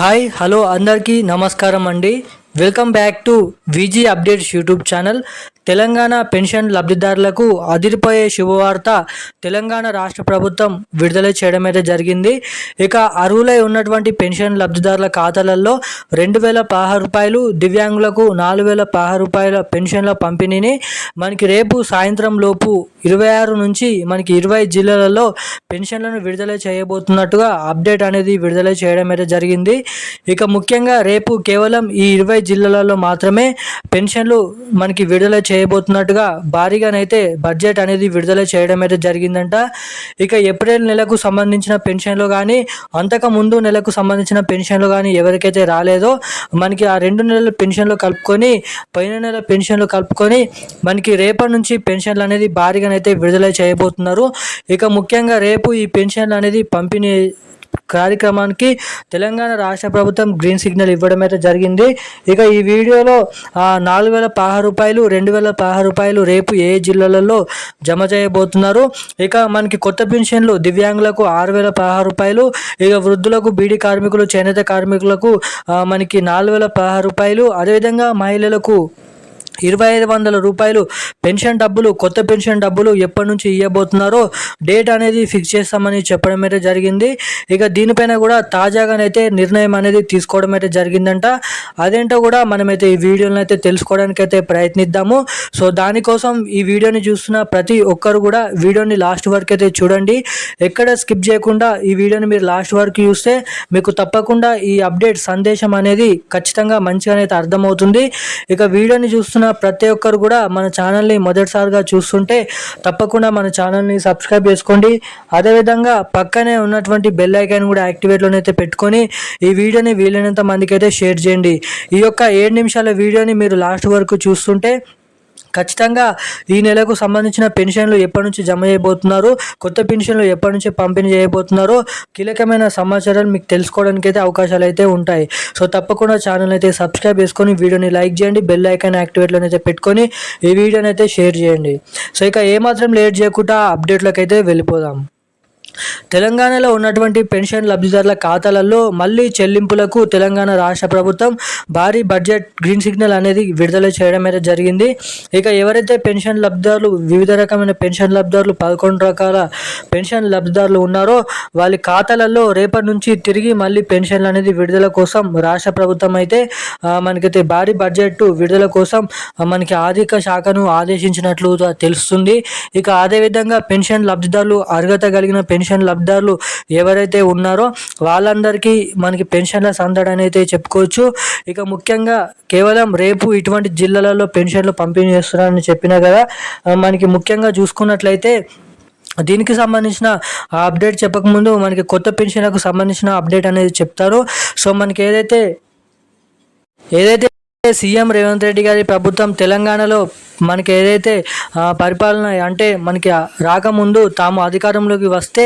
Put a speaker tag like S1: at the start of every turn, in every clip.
S1: Hi hello అందరికీ నమస్కారం అండి. Welcome back to Viji updates YouTube channel. Telangana pension లబ్ధిదారులకు అదిరిపోయే శుభవార్త తెలంగాణ రాష్ట్ర ప్రభుత్వం విడుదల చేయడం అయితే జరిగింది. ఇక అర్హులై ఉన్నటువంటి పెన్షన్ లబ్ధిదారుల ఖాతాలలో రెండు వేల పదహారు రూపాయలు దివ్యాంగులకు నాలుగు వేల పదహారు రూపాయల పెన్షన్ల పంపిణీని మనకి రేపు సాయంత్రం లోపు ఇరవై ఆరు నుంచి మనకి ఇరవై జిల్లాలలో పెన్షన్లను విడుదల చేయబోతున్నట్టుగా అప్డేట్ అనేది విడుదల చేయడం అయితే జరిగింది. ఇక ముఖ్యంగా రేపు కేవలం ఈ ఇరవై జిల్లాలలో మాత్రమే పెన్షన్లు మనకి విడుదల చేయబోతున్నట్టుగా భారీగానైతే బడ్జెట్ అనేది విడుదల చేయడం అయితే జరిగిందంట. ఇక ఏప్రిల్ నెలకు సంబంధించిన పెన్షన్లు కానీ అంతకు ముందు నెలకు సంబంధించిన పెన్షన్లు కానీ ఎవరికైతే రాలేదో మనకి ఆ రెండు నెలల పెన్షన్లు కలుపుకొని పైన నెల పెన్షన్లు కలుపుకొని మనకి రేపటి నుంచి పెన్షన్లు అనేది భారీగానైతే విడుదల చేయబోతున్నారు. ఇక ముఖ్యంగా రేపు ఈ పెన్షన్లు అనేది పంపిణీ కార్యక్రమానికి తెలంగాణ రాష్ట్ర ప్రభుత్వం గ్రీన్ సిగ్నల్ ఇవ్వడం అయితే జరిగింది. ఇక ఈ వీడియోలో నాలుగు వేల పదహారు రూపాయలు రెండు వేల పదహారు రూపాయలు రేపు ఏ జిల్లాలలో జమ చేయబోతున్నారు. ఇక మనకి కొత్త పెన్షన్లు దివ్యాంగులకు ఆరు వేల పదహారు రూపాయలు ఇక వృద్ధులకు బీడీ కార్మికులు చేనేత కార్మికులకు మనకి నాలుగు వేల పదహారు రూపాయలు. అదేవిధంగా మహిళలకు ఇరవై ఐదు వందల రూపాయలు పెన్షన్ డబ్బులు కొత్త పెన్షన్ డబ్బులు ఎప్పటి నుంచి ఇవ్వబోతున్నారో డేట్ అనేది ఫిక్స్ చేస్తామని చెప్పడం అయితే జరిగింది. ఇక దీనిపైన కూడా తాజాగానైతే నిర్ణయం అనేది తీసుకోవడం అయితే జరిగిందంట. అదేంటో కూడా మనమైతే ఈ వీడియోని అయితే తెలుసుకోవడానికి అయితే ప్రయత్నిద్దాము. సో దానికోసం ఈ వీడియోని చూస్తున్న ప్రతి ఒక్కరు కూడా వీడియోని లాస్ట్ వరకు అయితే చూడండి. ఎక్కడ స్కిప్ చేయకుండా ఈ వీడియోని మీరు లాస్ట్ వరకు చూస్తే మీకు తప్పకుండా ఈ అప్డేట్ సందేశం అనేది ఖచ్చితంగా మంచిగా అయితే అర్థమవుతుంది. ఇక వీడియోని చూస్తున్న ప్రతి ఒక్కరు కూడా మన ఛానల్ని మొదటిసారిగా చూస్తుంటే తప్పకుండా మన ఛానల్ని సబ్స్క్రైబ్ చేసుకోండి. అదేవిధంగా పక్కనే ఉన్నటువంటి బెల్ ఐకాన్ కూడా యాక్టివేట్లోనైతే పెట్టుకొని ఈ వీడియోని వీలైనంత మందికి అయితే షేర్ చేయండి. ఈ యొక్క ఏడు నిమిషాల వీడియోని మీరు లాస్ట్ వరకు చూస్తుంటే ఖచ్చితంగా ఈ నెలకు సంబంధించిన పెన్షన్లు ఎప్పటి నుంచి జమ చేయబోతున్నారు కొత్త పెన్షన్లు ఎప్పటి నుంచి పంపిణీ చేయబోతున్నారు కీలకమైన సమాచారాలు మీకు తెలుసుకోవడానికి అయితే అవకాశాలు అయితే ఉంటాయి. సో తప్పకుండా ఛానల్ అయితే సబ్స్క్రైబ్ చేసుకొని వీడియోని లైక్ చేయండి బెల్ ఐకాన్ యాక్టివేట్లో అయితే పెట్టుకొని ఈ వీడియోని అయితే షేర్ చేయండి. సో ఇక ఏమాత్రం లేట్ చేయకుండా అప్డేట్లకు అయితే వెళ్ళిపోదాం. తెలంగాణలో ఉన్నటువంటి పెన్షన్ లబ్ధిదారుల ఖాతాలలో మళ్ళీ చెల్లింపులకు తెలంగాణ రాష్ట్ర ప్రభుత్వం భారీ బడ్జెట్ గ్రీన్ సిగ్నల్ అనేది విడుదల చేయడం అయితే జరిగింది. ఇక ఎవరైతే పెన్షన్ లబ్ధిదారులు వివిధ రకమైన పెన్షన్ లబ్ధిదారులు పదకొండు రకాల పెన్షన్ లబ్ధిదారులు ఉన్నారో వాళ్ళ ఖాతాలలో రేపటి నుంచి తిరిగి మళ్ళీ పెన్షన్లు అనేది విడుదల కోసం రాష్ట్ర ప్రభుత్వం అయితే మనకైతే భారీ బడ్జెట్ విడుదల కోసం మనకి ఆర్థిక శాఖను ఆదేశించినట్లు తెలుస్తుంది. ఇక అదేవిధంగా పెన్షన్ లబ్ధిదారులు అర్హత కలిగిన పెన్షన్ పెన్షన్ లబ్ధారులు ఎవరైతే ఉన్నారో వాళ్ళందరికీ మనకి పెన్షన్ల సందడి అనేది చెప్పుకోవచ్చు. ఇక ముఖ్యంగా కేవలం రేపు ఇటువంటి జిల్లాలలో పెన్షన్లు పంపిణీ చేస్తున్నారని చెప్పినా కదా మనకి ముఖ్యంగా చూసుకున్నట్లయితే దీనికి సంబంధించిన ఆ అప్డేట్ చెప్పకముందు మనకి కొత్త పెన్షన్లకు సంబంధించిన అప్డేట్ అనేది చెప్తారు. సో మనకి ఏదైతే ఏదైతే సీఎం రేవంత్ రెడ్డి గారి ప్రభుత్వం తెలంగాణలో మనకి ఏదైతే పరిపాలన అంటే మనకి రాకముందు తాము అధికారంలోకి వస్తే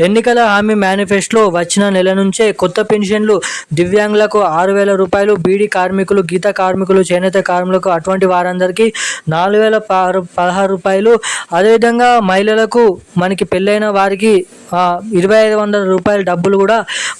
S1: ఎన్నికల హామీ మేనిఫెస్టోలో వచ్చిన నెల నుంచే కొత్త పెన్షన్లు దివ్యాంగులకు ఆరు వేల రూపాయలు బీడీ కార్మికులు గీత కార్మికులు చేనేత కార్మికులకు అటువంటి వారందరికీ నాలుగు వేల పదహారు పదహారు రూపాయలు. అదేవిధంగా మహిళలకు మనకి పెళ్ళైన వారికి ఇరవై ఐదు వందల రూపాయల డబ్బులు కూడా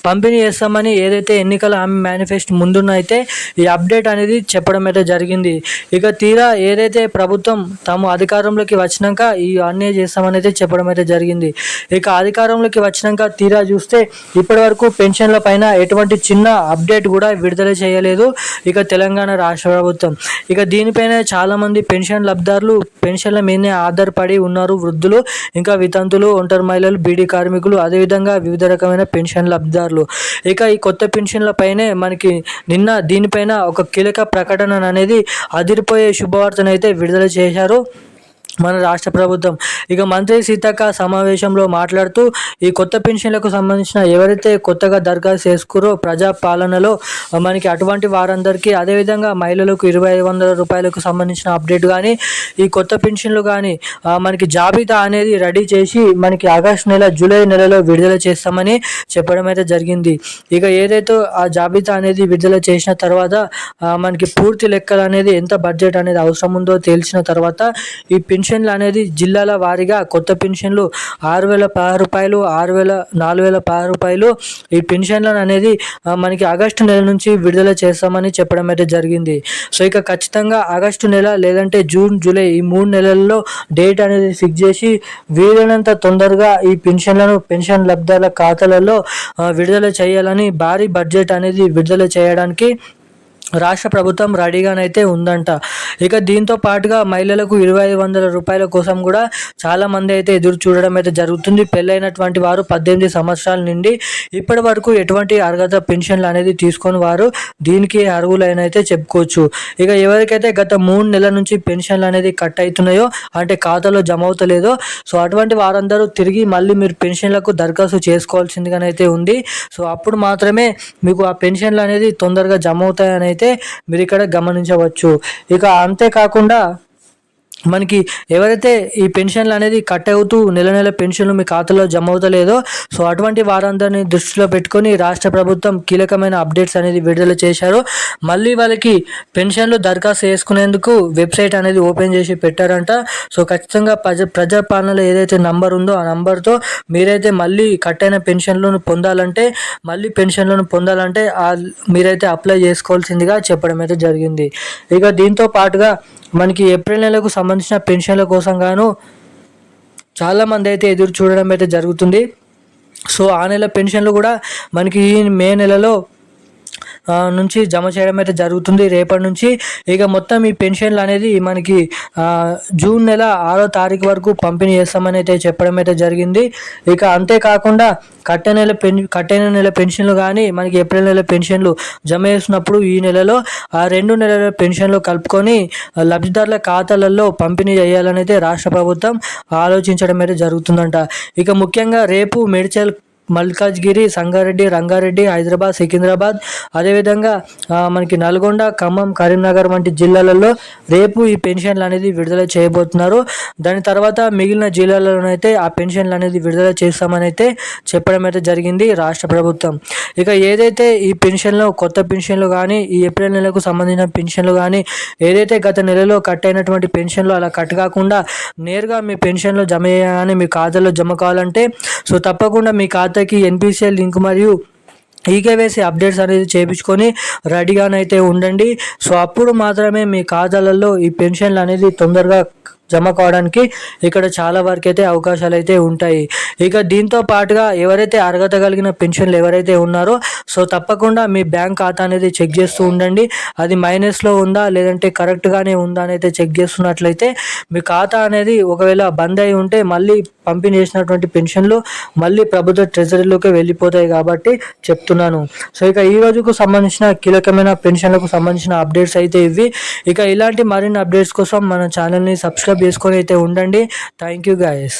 S1: పంపిణీ చేస్తామని ఏదైతే ఎన్నికల హామీ మేనిఫెస్టో ముందున్న అయితే ఈ అప్డేట్ అనేది చెప్పడం అయితే జరిగింది. ఇక తీరా ఏదైతే ప్రభుత్వం తాము అధికారంలోకి వచ్చినాక ఈ అన్నీ చేస్తామని అయితే చెప్పడం అయితే జరిగింది. ఇక అధికారంలోకి వచ్చినాక తీరా చూస్తే ఇప్పటి వరకు పెన్షన్ల పైన ఎటువంటి చిన్న అప్డేట్ కూడా విడుదల చేయలేదు ఇక తెలంగాణ రాష్ట్ర ప్రభుత్వం. ఇక దీనిపైన చాలామంది పెన్షన్ లబ్ధారులు పెన్షన్ల మీదనే ఆధారపడి ఉన్నారు వృద్ధులు ఇంకా వితంతులు ఒంటరి మహిళలు బీడీ కార్మికులు అదేవిధంగా వివిధ రకమైన పెన్షన్ లబ్ధారులు. ఇక ఈ కొత్త పెన్షన్ల పైనే మనకి నిన్న దీనిపైన ఒక కీలక ప్రకటన అనేది అదిరిపోయే శుభవార్తనైతే విడుదల చేశారు. మన రాష్ట్ర ప్రభుత్వం. ఇక మంత్రి సీతక్క సమావేశంలో మాట్లాడుతూ ఈ కొత్త పెన్షన్లకు సంబంధించిన ఎవరైతే కొత్తగా దరఖాస్తు చేసుకురో ప్రజా పాలనలో మనకి అటువంటి వారందరికీ అదేవిధంగా మహిళలకు ఇరవై ఐదు వందల రూపాయలకు సంబంధించిన అప్డేట్ కానీ ఈ కొత్త పెన్షన్లు కానీ మనకి జాబితా అనేది రెడీ చేసి మనకి ఆగస్ట్ నెల జూలై నెలలో విడుదల చేస్తామని చెప్పడం అయితే జరిగింది. ఇక ఏదైతే ఆ జాబితా అనేది విడుదల చేసిన తర్వాత మనకి పూర్తి లెక్కలు అనేది ఎంత బడ్జెట్ అనేది అవసరం ఉందో తేల్చిన తర్వాత ఈ పెన్షన్ పెన్షన్లు అనేది జిల్లాల వారీగా కొత్త పెన్షన్లు ఆరు వేల పదహారు రూపాయలు ఆరు వేల నాలుగు వేల పదహారు రూపాయలు ఈ పెన్షన్లను అనేది మనకి ఆగస్టు నెల నుంచి విడుదల చేస్తామని చెప్పడం అయితే జరిగింది. సో ఇక ఖచ్చితంగా ఆగస్టు నెల లేదంటే జూన్ జూలై ఈ మూడు నెలల్లో డేట్ అనేది ఫిక్స్ చేసి వీలైనంత తొందరగా ఈ పెన్షన్లను పెన్షన్ లబ్ధాల ఖాతాలలో విడుదల చేయాలని భారీ బడ్జెట్ అనేది విడుదల చేయడానికి రాష్ట్ర ప్రభుత్వం రెడీగానైతే ఉందంట. ఇక దీంతో పాటుగా మహిళలకు ఇరవై ఐదు వందల రూపాయల కోసం కూడా చాలా మంది అయితే ఎదురు చూడడం అయితే జరుగుతుంది. పెళ్ళైనటువంటి వారు పద్దెనిమిది సంవత్సరాల నుండి ఇప్పటి వరకు ఎటువంటి అర్హత పెన్షన్లు అనేది తీసుకొని వారు దీనికి అర్హులైన అయితే చెప్పుకోవచ్చు. ఇక ఎవరికైతే గత మూడు నెలల నుంచి పెన్షన్లు అనేది కట్ అవుతున్నాయో అంటే ఖాతాలో జమ అవుతలేదో సో అటువంటి వారందరూ తిరిగి మళ్ళీ మీరు పెన్షన్లకు దరఖాస్తు చేసుకోవాల్సిందిగానైతే ఉంది. సో అప్పుడు మాత్రమే మీకు ఆ పెన్షన్లు అనేది తొందరగా జమ అవుతాయని అయితే మీరు ఇక్కడ గమనించవచ్చు. ఇక అంతేకాకుండా మనకి ఎవరైతే ఈ పెన్షన్లు అనేది కట్ అవుతూ నెల నెల పెన్షన్లు మీ ఖాతాలో జమ అవుతలేదో సో అటువంటి వారందరినీ దృష్టిలో పెట్టుకొని రాష్ట్ర ప్రభుత్వం కీలకమైన అప్డేట్స్ అనేది విడుదల చేశారు. మళ్ళీ వాళ్ళకి పెన్షన్లు దరఖాస్తు చేసుకునేందుకు వెబ్సైట్ అనేది ఓపెన్ చేసి పెట్టారంట. సో ఖచ్చితంగా ప్రజ ప్రజాపాలనలో ఏదైతే నంబర్ ఉందో ఆ నంబర్తో మీరైతే మళ్ళీ కట్ అయిన పెన్షన్లను పొందాలంటే మళ్ళీ పెన్షన్లను పొందాలంటే మీరైతే అప్లై చేసుకోవాల్సిందిగా చెప్పడం అయితే జరిగింది. ఇక దీంతో పాటుగా మనకి ఏప్రిల్ నెలకు సంబంధించిన పెన్షన్ల కోసం గాను చాలామంది అయితే ఎదురు చూడడం అయితే జరుగుతుంది. సో ఆ నెల పెన్షన్లు కూడా మనకి ఈ మే నెలలో నుంచి జమ చేయడం అయితే జరుగుతుంది. రేపటి నుంచి ఇక మొత్తం ఈ పెన్షన్లు అనేది మనకి జూన్ నెల ఆరో తారీఖు వరకు పంపిణీ చేస్తామని అయితే చెప్పడం అయితే జరిగింది. ఇక అంతేకాకుండా కట్టే నెల పెన్ కట్టైన నెల పెన్షన్లు కానీ మనకి ఏప్రిల్ నెల పెన్షన్లు జమ చేసినప్పుడు ఈ నెలలో ఆ రెండు నెలల పెన్షన్లు కలుపుకొని లబ్ధిదారుల ఖాతాలలో పంపిణీ చేయాలని అయితే రాష్ట్ర ప్రభుత్వం ఆలోచించడం అయితే జరుగుతుందంట. ఇక ముఖ్యంగా రేపు మెడిచల్ మల్కాజ్గిరి సంగారెడ్డి రంగారెడ్డి హైదరాబాద్ సికింద్రాబాద్. అదేవిధంగా మనకి నల్గొండ ఖమ్మం కరీంనగర్ వంటి జిల్లాలలో రేపు ఈ పెన్షన్లు అనేది విడుదల చేయబోతున్నారు. దాని తర్వాత మిగిలిన జిల్లాలలోనైతే ఆ పెన్షన్లు అనేది విడుదల చేస్తామని అయితే చెప్పడం అయితే జరిగింది రాష్ట్ర ప్రభుత్వం. ఇక ఏదైతే ఈ పెన్షన్లు కొత్త పెన్షన్లు కానీ ఈ ఏప్రిల్ నెలకు సంబంధించిన పెన్షన్లు కానీ ఏదైతే గత నెలలో కట్ అయినటువంటి పెన్షన్లు అలా కట్ కాకుండా నేరుగా మీ పెన్షన్లో జమ చేయాలని మీ ఖాతాలో జమ కావాలంటే సో తప్పకుండా మీ ఖాతాకి ఎన్పిసిఎల్ లింక్ మరియు ఈకేవైసీ అప్డేట్స్ అనేది చేయించుకొని రెడీగానైతే ఉండండి. సో అప్పుడు మాత్రమే మీ ఖాతాలలో ఈ పెన్షన్లు అనేది తొందరగా జమ కావడానికి ఇక్కడ చాలా వరకు అయితే అవకాశాలు అయితే ఉంటాయి. ఇక దీంతో పాటుగా ఎవరైతే అర్హత కలిగిన పెన్షన్లు ఎవరైతే ఉన్నారో సో తప్పకుండా మీ బ్యాంక్ ఖాతా అనేది చెక్ చేస్తూ ఉండండి. అది మైనస్లో ఉందా లేదంటే కరెక్ట్గానే ఉందా అని అయితే చెక్ చేస్తున్నట్లయితే మీ ఖాతా అనేది ఒకవేళ బంద్ అయి ఉంటే మళ్ళీ పంపిణీ చేసినటువంటి పెన్షన్లు మళ్ళీ ప్రభుత్వ ట్రెజరీలోకి వెళ్ళిపోతాయి కాబట్టి చెప్తున్నాను. సో ఇక ఈ రోజుకు సంబంధించిన కీలకమైన పెన్షన్లకు సంబంధించిన అప్డేట్స్ అయితే ఇవి. ఇక ఇలాంటి మరిన్ని అప్డేట్స్ కోసం మన ఛానల్ని సబ్స్క్రైబ్ సబ్స్క్రైబ్ చేసుకొని అయితే ఉండండి. Thank you guys